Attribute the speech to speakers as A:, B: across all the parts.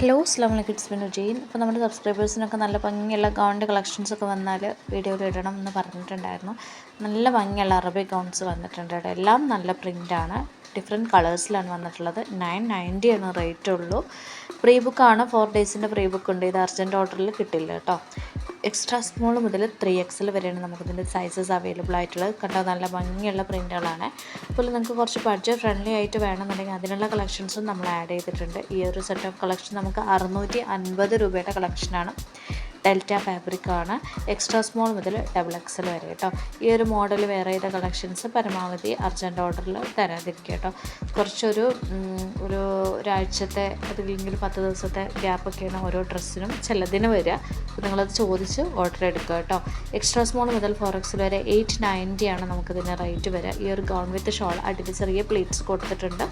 A: Hello അസ്ലാം വലൈക്കും it's Jain. അപ്പോൾ നമ്മുടെ സബ്സ്ക്രൈബേഴ്സിനൊക്കെ നല്ല ഭംഗിയുള്ള ഗൗണിന്റെ കളക്ഷൻസ് ഒക്കെ വന്നാൽ വീഡിയോയിൽ ഇടണം എന്ന് പറഞ്ഞിട്ടുണ്ടായിരുന്നു. നല്ല ഭംഗിയുള്ള അറബി ഗൗൺസ് വന്നിട്ടുണ്ട് കേട്ടോ. എല്ലാം നല്ല പ്രിന്റാണ് ഡിഫറെന്റ് കളേഴ്സിലാണ് വന്നിട്ടുള്ളത്. നയൻ നയന്റി ആണ് റേറ്റ് ഉള്ളൂ. പ്രീ ബുക്കാണ് ഫോർ ഡേയ്സിന്റെ പ്രീ ബുക്ക് ഉണ്ട്. ഇത് അർജന്റ് ഓർഡറിൽ കിട്ടില്ല കേട്ടോ. എക്സ്ട്രാ സ്മോൾ മുതൽ ത്രീ എക്സൽ വരെയാണ് നമുക്കിതിന്റെ സൈസസ് അവൈലബിൾ ആയിട്ടുള്ളത്. കണ്ടോ? നല്ല ഭംഗിയുള്ള പ്രിന്റുകളാണ് അതുപോലെ നിങ്ങൾക്ക് കുറച്ച് ബഡ്ജറ്റ് ഫ്രണ്ട്ലി ആയിട്ട് വേണമെന്നുണ്ടെങ്കിൽ അതിനുള്ള കളക്ഷൻസും നമ്മൾ ആഡ് ചെയ്തിട്ടുണ്ട്. ഈ ഒരു സെറ്റ് ഓഫ് കളക്ഷൻ നമുക്ക് അറുന്നൂറ്റി അൻപത് രൂപയുടെ കളക്ഷനാണ് ഡെൽറ്റ ഫാബ്രിക്കാണ് എക്സ്ട്രാ സ്മോൾ മുതൽ ഡബിൾ എക്സൽ വരെ കേട്ടോ. ഈ ഒരു മോഡൽ വേറെ ചെയ്ത കളക്ഷൻസ് പരമാവധി അർജന്റ് ഓർഡറിൽ തരാതിരിക്കുക കേട്ടോ. കുറച്ചൊരു ഒരു ഒരാഴ്ചത്തെ അതില്ലെങ്കിൽ പത്ത് ദിവസത്തെ ഗ്യാപ്പൊക്കെയാണ് ഓരോ ഡ്രസ്സിനും ചിലതിന് വരിക. അപ്പോൾ നിങ്ങളത് ചോദിച്ച് ഓർഡർ എടുക്കുക കേട്ടോ. എക്സ്ട്രാ സ്മോൾ മുതൽ ഫോർ എക്സിൽ വരെ എയ്റ്റ് നയന്റി ആണ് നമുക്കിതിന് റേറ്റ് വരിക. ഈ ഒരു ഗൗൺ വിത്ത് ഷോൾ അടിയിൽ ചെറിയ പ്ലേറ്റ്സ് കൊടുത്തിട്ടുണ്ട്.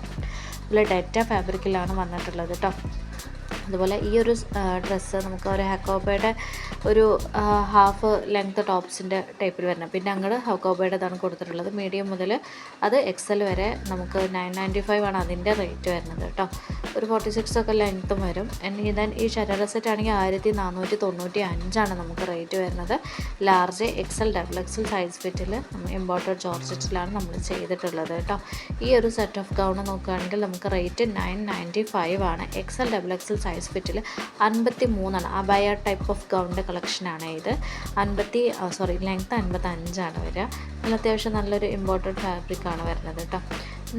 A: ഇതിൽ ഡെറ്റ ഫാബ്രിക്കിലാണ് വന്നിട്ടുള്ളത് കേട്ടോ. അതുപോലെ ഈ ഒരു ഡ്രസ്സ് നമുക്ക് ഒരു ഹക്കോബയുടെ ഒരു ഹാഫ് ലെങ്ത് ടോപ്സിന്റെ ടൈപ്പിൽ വരണം. പിന്നെ അങ്ങോട്ട് ഹക്കോബയുടേതാണ് കൊടുത്തിട്ടുള്ളത്. മീഡിയം മുതൽ അത് എക്സൽ വരെ നമുക്ക് നയൻ നയന്റി ഫൈവ് ആണ് അതിന്റെ റേറ്റ് വരുന്നത് കേട്ടോ. ഒരു ഫോർട്ടി സിക്സ് ഒക്കെ ലെങ്ത്തും വരും. ഇനി ദെൻ ഈ ഷരറ സെറ്റ് ആണെങ്കിൽ ആയിരത്തി നാനൂറ്റി തൊണ്ണൂറ്റി അഞ്ചാണ് നമുക്ക് റേറ്റ് വരുന്നത് large XL double XL size ഫിറ്റിൽ imported ജോർജറ്റിലാണ് നമ്മൾ ചെയ്തിട്ടുള്ളത് കേട്ടോ. ഈ ഒരു സെറ്റ് ഓഫ് ഗൗൺ നോക്കുകയാണെങ്കിൽ നമുക്ക് റേറ്റ് നയൻ നയന്റി ഫൈവ് ആണ്. എക്സൽ ഡബിൾ എക്സൽ സൈസ് ഫിറ്റിൽ അൻപത്തി മൂന്നാണ് അബയ ടൈപ്പ് ഓഫ് ഗൗണിന്റെ കളക്ഷനാണ് ഇത്. അൻപത്തി സോറി ലെങ്ത്ത് അൻപത്തഞ്ചാണ് വരിക. അത്യാവശ്യം നല്ലൊരു ഇമ്പോർട്ടന്റ് ഫാബ്രിക്കാണ് വരുന്നത് കേട്ടോ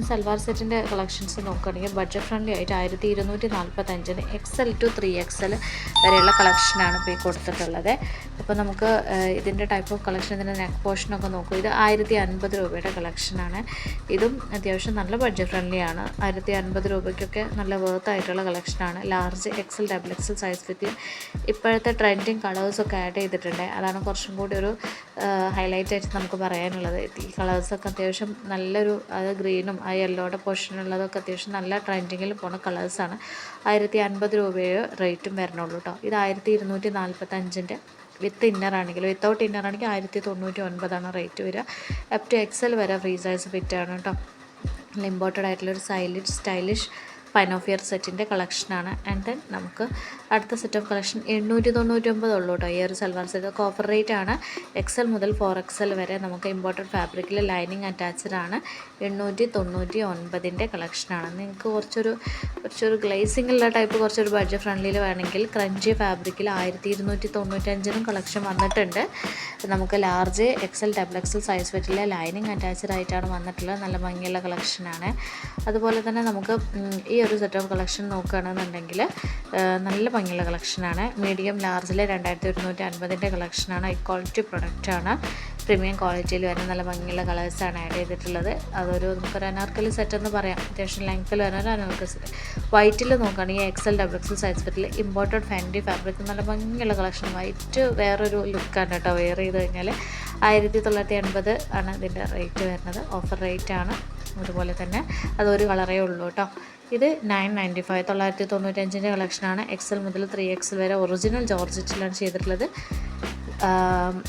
A: സൽവാർ സെറ്റിന്റെ കളക്ഷൻസ് നോക്കുകയാണെങ്കിൽ ബഡ്ജറ്റ് ഫ്രണ്ട്ലി ആയിട്ട് ആയിരത്തി ഇരുന്നൂറ്റി നാൽപ്പത്തഞ്ചിന് X L to three X L വരെയുള്ള കളക്ഷനാണ് ഇപ്പോൾ ഈ കൊടുത്തിട്ടുള്ളത്. അപ്പോൾ നമുക്ക് ഇതിന്റെ ടൈപ്പ് ഓഫ് കളക്ഷൻ ഇതിന്റെ നെക്ക് പോർഷനൊക്കെ നോക്കും. ഇത് ആയിരത്തി അൻപത് രൂപയുടെ കളക്ഷനാണ് ഇതും അത്യാവശ്യം നല്ല ബഡ്ജറ്റ് ഫ്രണ്ട്ലി ആണ്. ആയിരത്തി അൻപത് രൂപയ്ക്കൊക്കെ നല്ല വേർത്ത് ആയിട്ടുള്ള കളക്ഷനാണ് large XL double XL size with ഇപ്പോഴത്തെ ട്രെൻഡിങ് കളേഴ്സൊക്കെ ആഡ് ചെയ്തിട്ടുണ്ട്. അതാണ് കുറച്ചും കൂടി ഒരു ഹൈലൈറ്റ് ആയിട്ട് നമുക്ക് പറയാനുള്ളത്. ഈ കളേഴ്സൊക്കെ അത്യാവശ്യം നല്ലൊരു അത് ഗ്രീനും ആ യെല്ലോയുടെ പൊഷനുള്ളതൊക്കെ അത്യാവശ്യം നല്ല ട്രെൻഡിങ്ങിൽ പോണ കളേഴ്സാണ് ആയിരത്തി അൻപത് രൂപയോ റേറ്റും വരണുള്ളൂ കേട്ടോ ഇത് ആയിരത്തി ഇരുന്നൂറ്റി നാൽപ്പത്തഞ്ചിന്റെ വിത്ത് ഇന്നർ ആണെങ്കിൽ വിത്തൗട്ട് ഇന്നർ ആണെങ്കിൽ ആയിരത്തി തൊണ്ണൂറ്റി ഒൻപതാണ് റേറ്റ് വരിക അപ് എക്സൽ വരെ ഫ്രീ സൈസ് ഫിറ്റാണ് കേട്ടോ ഇമ്പോർട്ടഡ് ആയിട്ടുള്ളൊരു സ്റ്റൈലിഷ് സ്റ്റൈലിഷ് പൈനോഫിയർ സെറ്റിന്റെ കളക്ഷനാണ് ആൻഡ് ദെൻ നമുക്ക് അടുത്ത സെറ്റ് ഓഫ് കളക്ഷൻ എണ്ണൂറ്റി തൊണ്ണൂറ്റി ഒമ്പത് ഉള്ളൂ കേട്ടോ ഈ ഒരു സൽവാർ സെറ്റ് ഓഫർ റേറ്റ് ആണ്. എക്സൽ മുതൽ ഫോർ എക്സൽ വരെ നമുക്ക് ഇമ്പോർട്ടന്റ് ഫാബ്രിക്കിൽ ലൈനിങ് അറ്റാച്ച്ഡ് ആണ്. എണ്ണൂറ്റി തൊണ്ണൂറ്റി ഒൻപതിന്റെ കളക്ഷനാണ് നിങ്ങൾക്ക് കുറച്ചൊരു കുറച്ചൊരു ഗ്ലേസിംഗ് ടൈപ്പ് കുറച്ചൊരു ബഡ്ജറ്റ് ഫ്രണ്ട്ലിയിൽ വേണമെങ്കിൽ ക്രഞ്ചി ഫാബ്രിക്കിൽ ആയിരത്തി ഇരുന്നൂറ്റി തൊണ്ണൂറ്റഞ്ചിനും കളക്ഷൻ വന്നിട്ടുണ്ട്. നമുക്ക് large XL double XL size വെറ്റിലെ lining attached ആയിട്ടാണ് വന്നിട്ടുള്ളത്. നല്ല ഭംഗിയുള്ള കളക്ഷനാണ് അതുപോലെ തന്നെ നമുക്ക് ഈ ഒരു സെറ്റ് ഓഫ് കളക്ഷൻ നോക്കുകയാണെന്നുണ്ടെങ്കിൽ നല്ല ഭംഗിയുള്ള കളക്ഷനാണ് മീഡിയം ലാർജിൽ രണ്ടായിരത്തി ഒരുന്നൂറ്റി അൻപതിന്റെ കളക്ഷനാണ് ഹൈ ക്വാളിറ്റി പ്രൊഡക്റ്റാണ് പ്രീമിയം ക്വാളിറ്റിയിൽ വരുന്ന നല്ല ഭംഗിയുള്ള കളേഴ്സാണ് ആഡ് ചെയ്തിട്ടുള്ളത്. അതൊരു നമുക്കൊരു അനാർക്കലി സെറ്റ് എന്ന് പറയാം. അത്യാവശ്യം ലെങ്ത്തിൽ വരുന്ന ഒരു അനാർക്കലി സെറ്റ് വൈറ്റിൽ നോക്കുകയാണെങ്കിൽ എക്സൽ ഡബിൾ എക്സൽ സൈസ് ഫിറ്റിൽ ഇമ്പോർട്ടഡ് ഫാന്റി ഫാബ്രിക് നല്ല ഭംഗിയുള്ള കളക്ഷൻ വൈറ്റ് വേറൊരു ലുക്കാണ് കേട്ടോ. വെയർ ചെയ്ത് കഴിഞ്ഞാൽ ആയിരത്തി തൊള്ളായിരത്തി എൺപത് ആണ് ഇതിന്റെ റേറ്റ് വരുന്നത്. ഓഫർ റേറ്റ് ആണ്. അതുപോലെ തന്നെ അതൊരു കളറേ ഉള്ളൂ കേട്ടോ. ഇത് നയൻ നയന്റി ഫൈവ് തൊള്ളായിരത്തി തൊണ്ണൂറ്റഞ്ചിന്റെ കളക്ഷനാണ്. എക്സൽ മുതൽ ത്രീ എക്സൽ വരെ ഒറിജിനൽ ജോർജറ്റിലാണ് ചെയ്തിട്ടുള്ളത്.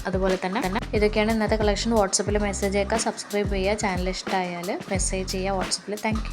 A: അതുപോലെ തന്നെ ഇതൊക്കെയാണ് ഇന്നത്തെ കളക്ഷൻ. വാട്സപ്പിൽ മെസ്സേജ് അയക്കുക സബ്സ്ക്രൈബ് ചെയ്യുക ചാനൽ ഇഷ്ടമായാൽ മെസ്സേജ് ചെയ്യുക. വാട്സപ്പിൽ താങ്ക്